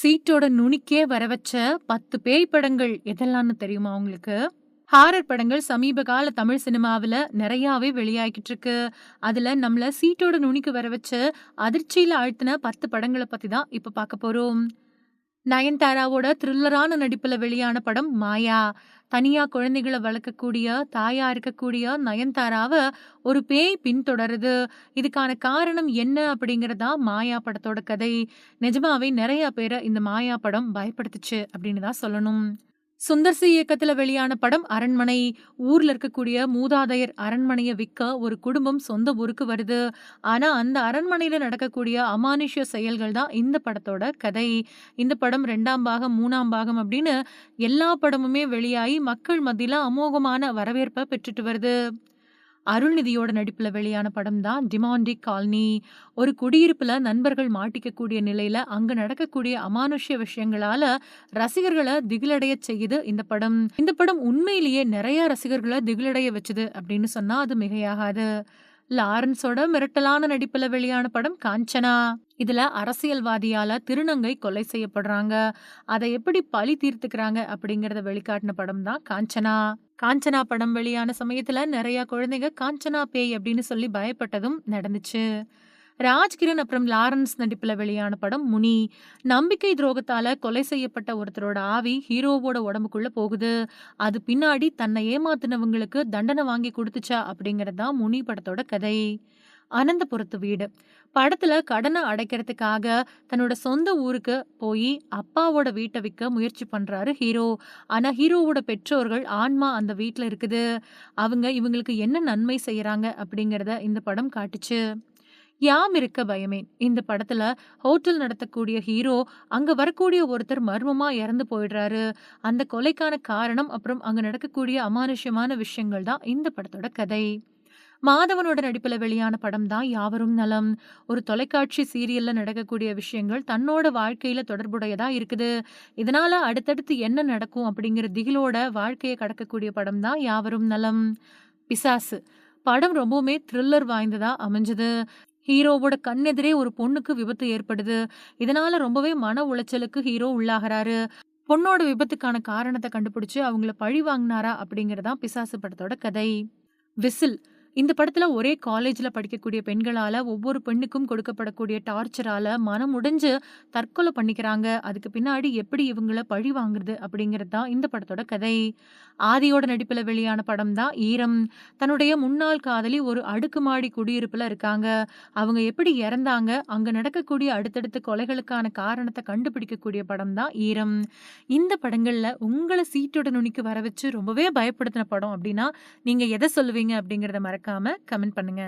சீட்டோட நுனிக்கே வர வச்ச 10 பேய் படங்கள் எதெல்லாம்னு தெரியுமா உங்களுக்கு? ஹாரர் படங்கள் சமீப கால தமிழ் சினிமாவுல நிறையாவே வெளியாகிட்டு இருக்கு. அதுல நம்மள சீட்டோட நுனிக்கு வர வச்சு அதிர்ச்சியில் ஆழ்த்தின 10 படங்கள பத்தி தான் இப்போ பார்க்க போறோம். நயன்தாராவோட த்ரில்லரான நடிப்பில் வெளியான படம் மாயா. தனியா குழந்தைகளை வளர்க்கக்கூடிய, தாயா இருக்கக்கூடிய நயன்தாராவை ஒரு பேய் பின்தொடருது. இதுக்கான காரணம் என்ன அப்படிங்கிறதா தான் மாயா படத்தோட கதை. நிஜமாவே நிறைய பேரை இந்த மாயா படம் பயப்படுத்துச்சு அப்படின்னு தான் சொல்லணும். சுந்தர் சி இயக்கத்துல வெளியான படம் அரண்மனை. ஊர்ல இருக்கக்கூடிய மூதாதையர் அரண்மனைய விக்க ஒரு குடும்பம் சொந்த ஊருக்கு வருது. ஆனா அந்த அரண்மனையில நடக்கக்கூடிய அமானுஷ்ய செயல்கள் தான் இந்த படத்தோட கதை. இந்த படம் ரெண்டாம் பாகம், மூணாம் பாகம் அப்படின்னு எல்லா படமுமே வெளியாகி மக்கள் மத்தியில அமோகமான வரவேற்பை பெற்றுட்டு வருது. அருள்நிதியோட நடிப்புல வெளியான படம் தான் டிமாண்டிக் காலனி. ஒரு குடியிருப்புல நண்பர்கள் மாட்டிக்கக்கூடிய நிலையில அங்க நடக்கக்கூடிய அமானுஷ்ய விஷயங்களால ரசிகர்கள திகிலடையச் செய்யுது இந்த படம். இந்த படம் உண்மையிலேயே நிறைய ரசிகர்களை திகிலடைய வச்சது அப்படின்னு சொன்னால் அது மிகையாகாது. லாரன்ஸோட மிரட்டலான நடிப்புல வெளியான படம் காஞ்சனா. இதுல அரசியல்வாதியால திருநங்கை கொலை செய்யப்படுறாங்க. அதை எப்படி பழி தீர்த்துக்கிறாங்க அப்படிங்கிறத வெளிக்காட்டின படம் தான் காஞ்சனா. காஞ்சனா படம் வெளியான சமயத்துல நிறைய குழந்தைங்க காஞ்சனா பேய் அப்படின்னு சொல்லி பயப்பட்டதும் நடந்துச்சு. ராஜ்கிரண் அப்புறம் லாரன்ஸ் நடிப்புல வெளியான படம் முனி. நம்பிக்கை துரோகத்தால கொலை செய்யப்பட்ட ஒருத்தரோட ஆவி ஹீரோவோட உடம்புக்குள்ள போகுது. அது பின்னாடி தன்னை ஏமாத்துனவங்களுக்கு தண்டனை வாங்கி குடுத்துச்சா அப்படிங்கிறது தான் முனி படத்தோட கதை. அனந்தபுரத்து வீடு. படத்துல கடனை அடைக்கிறதுக்காக தன்னோட சொந்த ஊருக்கு போய் அப்பாவோட வீட்டை விற்க முயற்சி பண்றாரு ஹீரோ. ஆனா ஹீரோவோட பெற்றோர்கள் ஆன்மா அந்த வீட்டில் இருக்குது. அவங்க இவங்களுக்கு என்ன நன்மை செய்யறாங்க அப்படிங்கிறத இந்த படம் காட்டுச்சு. யாம் இருக்க பயமே இந்த படத்துல ஹோட்டல் நடத்தக்கூடிய ஹீரோ அங்க வரக்கூடிய ஒருத்தர் மர்மமா இறந்து போயிடுறாரு. அந்த கொலைக்கான காரணம் அப்புறம் அங்க நடக்கக்கூடிய அமானுஷ்யமான விஷயங்கள் தான் இந்த படத்தோட கதை. மாதவனோட நடிப்பில் வெளியான படம் தான் யாவரும் நலம். ஒரு தொலைக்காட்சி சீரியல்ல நடக்கக்கூடிய விஷயங்கள் தன்னோட வாழ்க்கையில தொடர்புடையதா இருக்குது. இதனால அடுத்தடுத்து என்ன நடக்கும் அப்படிங்கிற திகிலோட வாழ்க்கையை கடக்கக்கூடிய படம் தான் யாவரும் நலம். பிசாசு. படம் ரொம்பவுமே த்ரில்லர் வாய்ந்ததா அமைஞ்சது. ஹீரோவோட கண்ணெதிரே ஒரு பொண்ணுக்கு விபத்து ஏற்படுது. இதனால ரொம்பவே மன உளைச்சலுக்கு ஹீரோ உள்ளாகிறாரு பொண்ணோட விபத்துக்கான காரணத்தை கண்டுபிடிச்சு அவங்கள பழி வாங்கினாரா அப்படிங்கிறது தான் பிசாசு படத்தோட கதை. விசில். இந்த படத்துல ஒரே காலேஜ்ல படிக்கக்கூடிய பெண்களால ஒவ்வொரு பெண்ணுக்கும் கொடுக்கப்படக்கூடிய டார்ச்சரால மனம் உடைஞ்சு தற்கொலை பண்ணிக்கிறாங்க. அதுக்கு பின்னாடி எப்படி இவங்கள பழி வாங்குறது அப்படிங்கிறது தான் இந்த படத்தோட கதை. ஆதியோட நடிப்புல வெளியான படம் தான் ஈரம். தன்னுடைய முன்னாள் காதலி ஒரு அடுக்குமாடி குடியிருப்புல இருக்காங்க. அவங்க எப்படி இறந்தாங்க, அங்க நடக்கக்கூடிய அடுத்தடுத்த கொலைகளுக்கான காரணத்தை கண்டுபிடிக்கக்கூடிய படம் தான் ஈரம். இந்த படங்கள்ல உங்களை சீட்டோட நுனிக்கு வர வச்சு ரொம்பவே பயப்படுத்தின படம் அப்படின்னா, நீங்க எதை சொல்லுவீங்க அப்படிங்கிறத மறக்காம கமெண்ட் பண்ணுங்க.